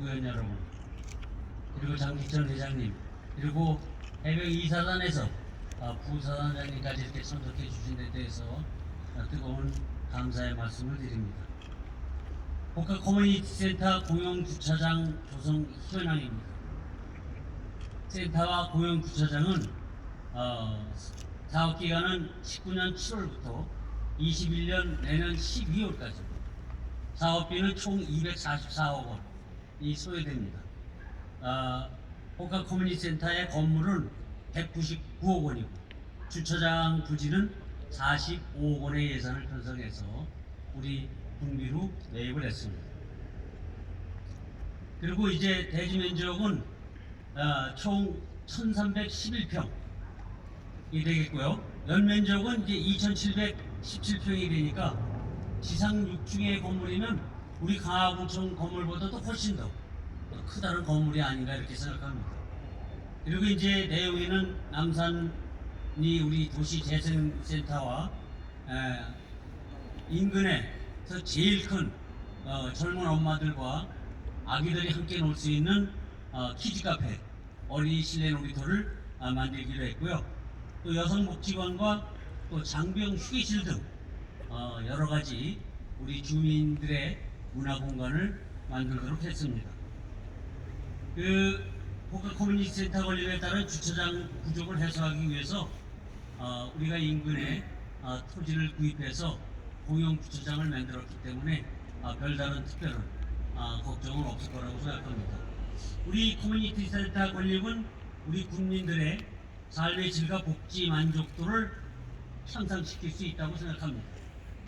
의원 여러분, 그리고 장기천 회장님, 그리고 해병 이사단에서 아, 부사단장님까지 이렇게 참석해 주신 데 대해서 아, 뜨거운 감사의 말씀을 드립니다. 복합 커뮤니티 센터 공영 주차장 조성 현황입니다. 센터와 공영 주차장은 어, 사업 기간은 19년 7월부터 21년 내년 12월까지 사업비는 총 244억 원 이 소요됩니다. 아, 복합 커뮤니티 센터의 건물은 199억 원이고 주차장 부지는 45억 원의 예산을 편성해서 우리 군비로 매입을 했습니다. 그리고 이제 대지 면적은 아, 총 1311평 이 되겠고요. 연면적은 이제 2,717평이 되니까 지상 6층의 건물이면 우리 강화군청 건물보다도 훨씬 더 크다는 건물이 아닌가 이렇게 생각합니다. 그리고 이제 내용에는 남산이 우리 도시재생센터와 에, 인근에서 제일 큰 어, 젊은 엄마들과 아기들이 함께 놀 수 있는 어, 키즈 카페, 어린이 실내 놀이터를 아, 만들기로 했고요. 또 여성복지관과 또 장병 휴게실 등 어, 여러 가지 우리 주민들의 문화 공간을 만들도록 했습니다. 그 포카 커뮤니티 센터 건립에 따른 주차장 부족을 해소하기 위해서 어, 우리가 인근에 어, 토지를 구입해서 공용 주차장을 만들었기 때문에 어, 별다른 특별한 어, 걱정은 없을 거라고 생각합니다. 우리 커뮤니티 센터 건립은 우리 국민들의 삶의 질과 복지 만족도를 향상시킬 수 있다고 생각합니다.